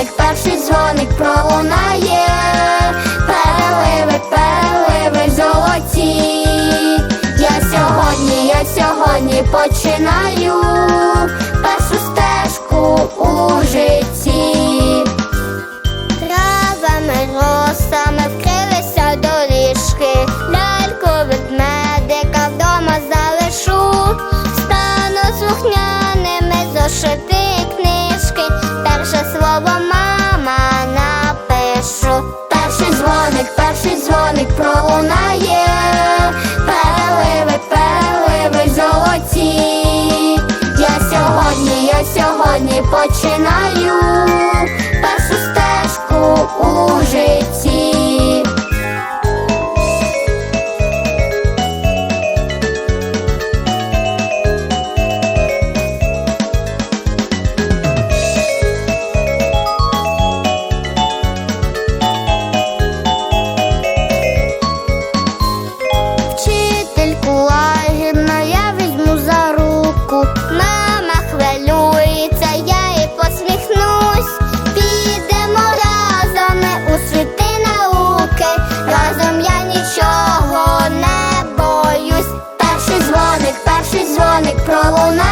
дзвоник, перший дзвоник пролунає, переливи, переливи золоті. Я сьогодні, я сьогодні починаю. починаю. пролуна.